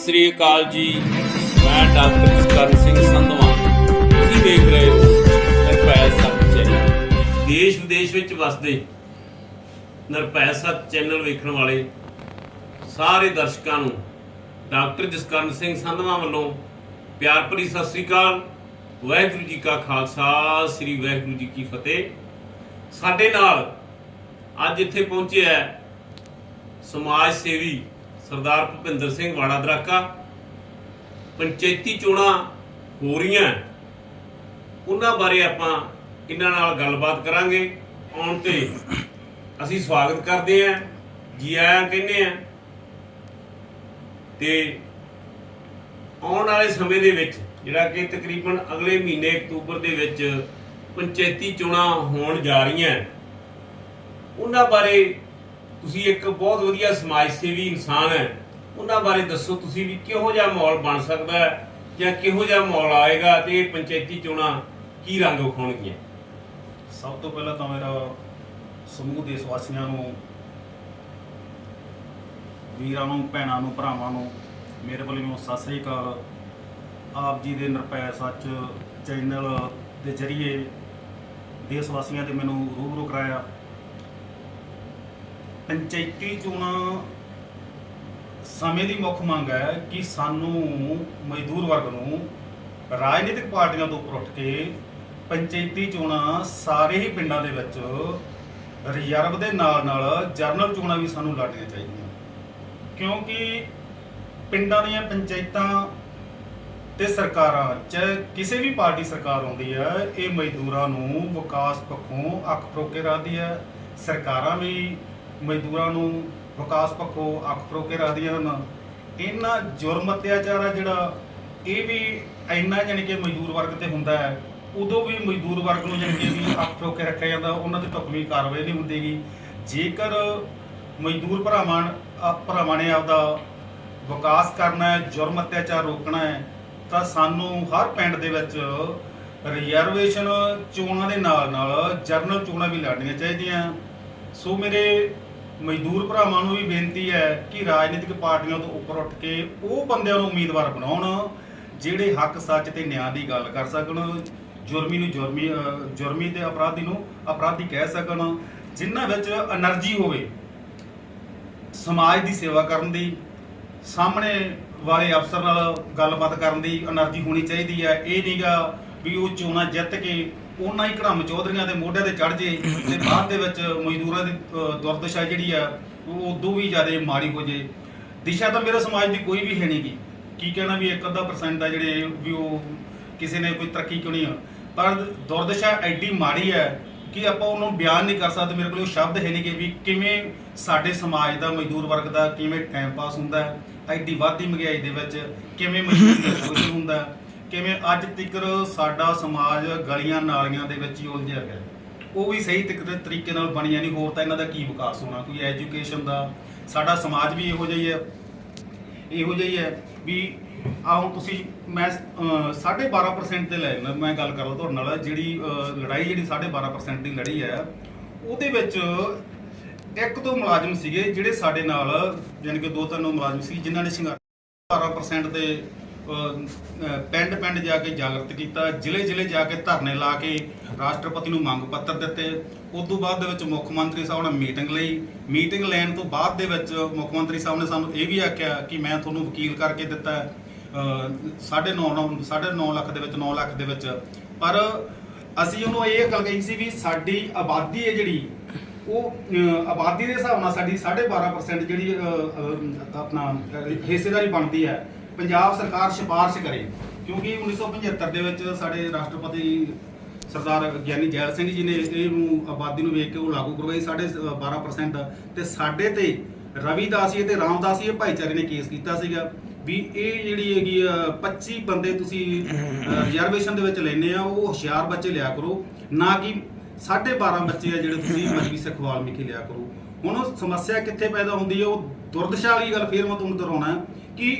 ਸਤਿ ਸ੍ਰੀ ਅਕਾਲ ਜੀ। ਮੈਂ ਡਾਕਟਰ ਕਰਨ ਸਿੰਘ ਸੰਧਵਾ। ਤੁਸੀਂ ਦੇਖ ਰਹੇ ਹੋ ਨਿਰਭੈ ਸੱਚ ਚੈਨਲ। ਦੇਸ਼ ਵਿਦੇਸ਼ ਵਿੱਚ ਵਸਦੇ ਨਿਰਭੈ ਸੱਚ ਚੈਨਲ ਵੇਖਣ ਵਾਲੇ ਸਾਰੇ ਦਰਸ਼ਕਾਂ ਨੂੰ ਡਾਕਟਰ ਜਸਕਰਨ ਸਿੰਘ ਸੰਧਵਾ ਵੱਲੋਂ ਪਿਆਰ ਭਰੀ ਸਤਿ ਸ੍ਰੀ ਅਕਾਲ। ਵਾਹਿਗੁਰੂ ਜੀ ਕਾ ਖਾਲਸਾ, ਸ੍ਰੀ ਵਾਹਿਗੁਰੂ ਜੀ ਕੀ ਫਤਿਹ। ਸਾਡੇ ਨਾਲ ਅੱਜ ਇੱਥੇ ਪਹੁੰਚਿਆ ਸਮਾਜ ਸੇਵੀ ਸਰਦਾਰ ਭੁਪਿੰਦਰ ਸਿੰਘ ਵਾੜਾ ਦਰਾਕਾ, ਪੰਚਾਇਤੀ ਚੋਣਾਂ ਹੋ ਰਹੀਆਂ ਉਹਨਾਂ ਬਾਰੇ ਆਪਾਂ ਇਹਨਾਂ ਨਾਲ ਗੱਲਬਾਤ ਕਰਾਂਗੇ। ਆਉਣ ਤੇ ਅਸੀਂ ਸਵਾਗਤ ਕਰਦੇ ਹਾਂ, ਜੀ ਆਇਆਂ ਕਹਿੰਦੇ ਆ ਤੇ ਆਉਣ ਵਾਲੇ ਸਮੇਂ ਦੇ ਵਿੱਚ ਜਿਹੜਾ ਕਿ ਤਕਰੀਬਨ ਅਗਲੇ ਮਹੀਨੇ ਅਕਤੂਬਰ ਦੇ ਵਿੱਚ ਪੰਚਾਇਤੀ ਚੋਣਾਂ ਹੋਣ ਜਾ ਰਹੀਆਂ ਉਹਨਾਂ ਬਾਰੇ ਤੁਸੀਂ ਇੱਕ ਬਹੁਤ ਵਧੀਆ ਸਮਾਜ ਸੇਵੀ ਇਨਸਾਨ ਹੈ। ਉਹਨਾਂ ਬਾਰੇ ਦੱਸੋ ਤੁਸੀਂ ਵੀ ਕਿਹੋ ਜਿਹਾ ਮਾਹੌਲ ਬਣ ਸਕਦਾ ਹੈ ਜਾਂ ਕਿਹੋ ਜਿਹਾ ਮਾਹੌਲ ਆਏਗਾ ਤੇ ਇਹ ਪੰਚਾਇਤੀ ਚੋਣਾਂ ਕੀ ਰੰਗ ਵਿਖਾਉਣਗੀਆਂ? ਸਭ ਤੋਂ ਪਹਿਲਾਂ ਤਾਂ ਮੇਰਾ ਸਮੂਹ ਦੇਸ਼ ਵਾਸੀਆਂ ਨੂੰ, ਵੀਰਾਂ ਨੂੰ, ਭੈਣਾਂ ਨੂੰ, ਭਰਾਵਾਂ ਨੂੰ, ਮੇਰੇ ਵੱਲੋਂ ਸਤਿ ਸ੍ਰੀ ਅਕਾਲ। ਆਪ ਜੀ ਦੇ ਨਿਰਭੈ ਸੱਚ ਚੈਨਲ ਦੇ ਜ਼ਰੀਏ ਦੇਸ਼ ਵਾਸੀਆਂ ਤੇ ਮੈਨੂੰ ਰੂਬਰੂ ਕਰਾਇਆ। ਪੰਚਾਇਤੀ ਚੋਣਾਂ ਸਮੇਂ ਦੀ ਮੁੱਖ ਮੰਗ ਹੈ ਕਿ ਸਾਨੂੰ ਮਜ਼ਦੂਰ ਵਰਗ ਨੂੰ ਰਾਜਨੀਤਿਕ ਪਾਰਟੀਆਂ ਤੋਂ ਉੱਪਰ ਉੱਠ ਕੇ ਪੰਚਾਇਤੀ ਚੋਣਾਂ ਸਾਰੇ ਹੀ ਪਿੰਡਾਂ ਦੇ ਵਿੱਚ ਰਿਜ਼ਰਵ ਦੇ ਨਾਲ ਨਾਲ ਜਰਨਲ ਚੋਣਾਂ ਵੀ ਸਾਨੂੰ ਲੜਨੀਆਂ ਚਾਹੀਦੀਆਂ। ਕਿਉਂਕਿ ਪਿੰਡਾਂ ਦੀਆਂ ਪੰਚਾਇਤਾਂ ਤੇ ਸਰਕਾਰਾਂ ਚਾਹੇ ਕਿਸੇ ਵੀ ਪਾਰਟੀ ਸਰਕਾਰ ਆਉਂਦੀ ਹੈ, ਇਹ ਮਜ਼ਦੂਰਾਂ ਨੂੰ ਵਿਕਾਸ ਪੱਖੋਂ ਅੱਖ ਫਰੋਕੇ ਰੱਖਦੀ ਹੈ। ਸਰਕਾਰਾਂ ਵੀ ਮਜ਼ਦੂਰਾਂ ਨੂੰ ਵਿਕਾਸ ਪੱਖੋਂ ਅੱਖ ਫਰੋਕੇ ਰੱਖਦੀਆਂ ਹਨ। ਇਹਨਾਂ ਜੁਰਮ ਅਤਿਆਚਾਰ ਆ ਜਿਹੜਾ ਇਹ ਵੀ ਇੰਨਾ ਜਾਣੀ ਕਿ ਮਜ਼ਦੂਰ ਵਰਗ ਤੇ ਹੁੰਦਾ ਹੈ। ਉਦੋਂ ਵੀ ਮਜ਼ਦੂਰ ਵਰਗ ਨੂੰ ਜਾਣੀ ਕਿ ਵੀ ਅੱਖ ਫਰੋਕੇ ਰੱਖਿਆ ਜਾਂਦਾ, ਉਹਨਾਂ ਤੇ ਢੁਕਵੀਂ ਕਾਰਵਾਈ ਨਹੀਂ ਹੁੰਦੀਗੀ। ਜੇਕਰ ਮਜ਼ਦੂਰ ਭਰਾਵਾਂ ਭਰਾਵਾਂ ਨੇ ਆਪਦਾ ਵਿਕਾਸ ਕਰਨਾ ਹੈ, ਜੁਰਮ ਅਤਿਆਚਾਰ ਰੋਕਣਾ ਹੈ, ਤਾਂ ਸਾਨੂੰ ਹਰ ਪਿੰਡ ਦੇ ਵਿੱਚ ਰਿਜ਼ਰਵੇਸ਼ਨ ਚੋਣਾਂ ਦੇ ਨਾਲ ਨਾਲ ਜਰਨਲ ਚੋਣਾਂ ਵੀ ਲੜਨੀਆਂ ਚਾਹੀਦੀਆਂ। ਸੋ ਮੇਰੇ ਮਜ਼ਦੂਰ ਭਰਾਵਾਂ ਨੂੰ ਵੀ ਬੇਨਤੀ ਹੈ ਕਿ ਰਾਜਨੀਤਿਕ ਪਾਰਟੀਆਂ ਤੋਂ ਉੱਪਰ ਉੱਠ ਕੇ ਉਹ ਬੰਦਿਆਂ ਨੂੰ ਉਮੀਦਵਾਰ ਬਣਾਉਣ, ਜਿਹੜੇ ਹੱਕ, ਸੱਚ ਤੇ ਨਿਆਂ ਦੀ ਗੱਲ ਕਰ ਸਕਣ, ਜੁਰਮੀ ਨੂੰ ਜੁਰਮੀ ਜੁਰਮੀ ਤੇ ਅਪਰਾਧੀ ਨੂੰ ਅਪਰਾਧੀ ਕਹਿ ਸਕਣ, ਜਿਨ੍ਹਾਂ ਵਿੱਚ એનર્ਜੀ ਹੋਵੇ, ਸਮਾਜ ਦੀ ਸੇਵਾ ਕਰਨ ਦੀ, ਸਾਹਮਣੇ ਵਾਲੇ ਅਫਸਰ ਨਾਲ ਗੱਲਬਾਤ ਕਰਨ ਦੀ એનર્ਜੀ ਹੋਣੀ ਚਾਹੀਦੀ ਹੈ। ਇਹ ਨਹੀਂਗਾ ਵੀ ਉਹ ਚੋਣਾਂ ਜਿੱਤ ਕੇ ਉਹਨਾਂ ਹੀ ਘੜਮ ਚੌਧਰੀਆਂ ਦੇ ਮੋਢਿਆਂ ਤੇ ਚੜ ਜੇ ਤੇ ਬਾਅਦ ਦੇ ਵਿੱਚ ਮਜ਼ਦੂਰਾਂ ਦੀ ਅਹ, ਦੁਰਦਸ਼ਾ ਜਿਹੜੀ ਆ ਉਹ ਉਦੋਂ ਵੀ ਜ਼ਿਆਦਾ ਮਾੜੀ ਹੋ ਜੇ। ਦਿਸ਼ਾ ਤਾਂ ਮੇਰੇ ਸਮਾਜ ਦੀ ਕੋਈ ਵੀ ਹੈ ਨਹੀਂਗੀ ਕੀ ਕਹਿਣਾ ਵੀ ਇੱਕ ਅੱਧਾ ਪਰਸੈਂਟ ਦਾ ਜਿਹੜੇ ਵੀ ਉਹ ਕਿਸੇ ਨੇ ਕੋਈ ਤਰੱਕੀ ਕਿਉਂ ਨਹੀਂ ਆ। ਪਰ ਦੁਰਦਸ਼ਾ ਐਡੀ ਮਾੜੀ ਹੈ ਕਿ ਆਪਾਂ ਉਹਨੂੰ ਬਿਆਨ ਨਹੀਂ ਕਰ ਸਕਦੇ। ਮੇਰੇ ਕੋਲ ਉਹ ਸ਼ਬਦ ਹੈ ਨਹੀਂ ਕਿ ਵੀ ਕਿਵੇਂ ਸਾਡੇ ਸਮਾਜ ਦਾ ਮਜ਼ਦੂਰ ਵਰਗ ਦਾ ਕਿਵੇਂ ਟਾਈਮ ਪਾਸ ਹੁੰਦਾ ਹੈ ਐਡੀ ਵਾਧੀ ਮਹਿੰਗਾਈ ਦੇ ਵਿੱਚ ਕਿਵੇਂ ਮਜ਼ਦੂਰ ਦਾ ਸ਼ੋਸ਼ਣ ਹੁੰਦਾ। ਹੈ, ਕਿਵੇਂ ਅੱਜ ਤੱਕ ਸਾਡਾ ਸਮਾਜ ਗਲੀਆਂ ਨਾਲੀਆਂ ਦੇ ਵਿੱਚ ਹੀ ਉਲਝਿਆ ਗਿਆ ਉਹ ਵੀ ਸਹੀ ਤਰੀਕੇ ਨਾਲ ਬਣੀਆਂ ਨਹੀਂ ਹੋਰ ਤਾਂ ਇਹਨਾਂ ਦਾ ਕੀ ਵਿਕਾਸ ਹੋਣਾ? ਕੋਈ ਐਜੂਕੇਸ਼ਨ ਦਾ ਸਾਡਾ ਸਮਾਜ ਵੀ ਇਹੋ ਜਿਹਾ ਹੀ ਹੈ। ਇਹੋ ਜਿਹਾ ਹੀ ਹੈ ਵੀ ਆ ਹੁਣ ਤੁਸੀਂ ਮੈਂ ਅਹ, 12.5% ਤੇ ਲੈ ਲੈਣਾ ਮੈਂ ਗੱਲ ਕਰਾਂ ਤੁਹਾਡੇ ਨਾਲ ਜਿਹੜੀ ਲੜਾਈ ਜਿਹੜੀ 12.5% ਦੀ ਲੜੀ ਹੈ ਉਹਦੇ ਵਿੱਚ ਇੱਕ ਦੋ ਮੁਲਾਜ਼ਮ ਸੀਗੇ ਜਿਹੜੇ ਸਾਡੇ ਨਾਲ ਯਾਨੀ ਕਿ ਦੋ ਤਿੰਨ ਮੁਲਾਜ਼ਮ ਸੀ ਜਿਨ੍ਹਾਂ ਨੇ ਸ਼ਿੰਗਾਰ 12% ਤੇ ਪਿੰਡ ਪਿੰਡ ਜਾ ਕੇ ਜਾਗਰਤ ਕੀਤਾ ਜ਼ਿਲ੍ਹੇ ਜ਼ਿਲ੍ਹੇ ਜਾ ਕੇ ਧਰਨੇ ਲਾ ਕੇ ਰਾਸ਼ਟਰਪਤੀ ਨੂੰ ਮੰਗ ਪੱਤਰ ਦਿੱਤੇ। ਉਸ ਤੋਂ ਬਾਅਦ ਦੇ ਵਿੱਚ ਮੁੱਖ ਮੰਤਰੀ ਸਾਹਿਬ ਨਾਲ ਮੀਟਿੰਗ ਲਈ। ਮੀਟਿੰਗ ਲੈਣ ਤੋਂ ਬਾਅਦ ਦੇ ਵਿੱਚ ਮੁੱਖ ਮੰਤਰੀ ਸਾਹਿਬ ਨੇ ਸਾਨੂੰ ਇਹ ਵੀ ਆਖਿਆ ਕਿ ਮੈਂ ਤੁਹਾਨੂੰ ਵਕੀਲ ਕਰਕੇ ਦਿੱਤਾ ਹੈ, ਅਹ, ਸਾਢੇ 9 ਸਾਢੇ 9 ਲੱਖ ਦੇ ਵਿੱਚ 9 ਲੱਖ ਦੇ ਵਿੱਚ। ਪਰ ਅਸੀਂ ਉਹਨੂੰ ਇਹ ਗੱਲ ਕਹੀ ਸੀ ਵੀ ਸਾਡੀ ਆਬਾਦੀ ਹੈ ਜਿਹੜੀ ਉਹ ਆਬਾਦੀ ਦੇ ਹਿਸਾਬ ਨਾਲ ਸਾਡੀ 12.5% ਜਿਹੜੀ ਆਪਣਾ ਹਿੱਸੇਦਾਰੀ ਬਣਦੀ ਹੈ। ਪੰਜਾਬ ਸਰਕਾਰ ਸਿਫਾਰਿਸ਼ ਕਰੇ, ਕਿਉਂਕਿ 1975 ਦੇ ਵਿੱਚ ਸਾਡੇ ਰਾਸ਼ਟਰਪਤੀ ਸਰਦਾਰ ਗਿਆਨੀ ਜੈਲ ਸਿੰਘ ਜੀ ਨੇ ਇਹਨੂੰ ਆਬਾਦੀ ਨੂੰ ਵੇਖ ਕੇ ਉਹ ਲਾਗੂ ਕਰਵਾਈ, ਸਾਡੇ 12% ਤੇ ਸਾਡੇ ਤੇ ਰਵਿਦਾਸੀਏ ਤੇ ਰਾਮਦਾਸੀਏ ਭਾਈਚਾਰੇ ਨੇ ਕੇਸ ਕੀਤਾ ਸੀਗਾ ਵੀ ਇਹ ਜਿਹੜੀ ਹੈਗੀ ਆ 25 ਬੰਦੇ ਤੁਸੀਂ ਰਿਜ਼ਰਵੇਸ਼ਨ ਦੇ ਵਿੱਚ ਲੈਨੇ ਆ, ਉਹ ਹੁਸ਼ਿਆਰ ਬੱਚੇ ਲਿਆ ਕਰੋ, ਨਾ ਕਿ 12.5 ਬੱਚੇ ਆ ਜਿਹੜੇ ਤੁਸੀਂ ਮਜਬੀ ਸਿੱਖ ਵਾਲਮੀਕੀ ਲਿਆ ਕਰੋ। ਹੁਣ ਉਹ ਸਮੱਸਿਆ ਕਿੱਥੇ ਪੈਦਾ ਹੁੰਦੀ ਹੈ ਉਹ ਦੁਰਦਸ਼ਾ ਵਾਲੀ ਗੱਲ ਫੇਰ ਮੈਂ ਤੁਹਾਨੂੰ ਦੁਹਰਾਉਣਾ ਕਿ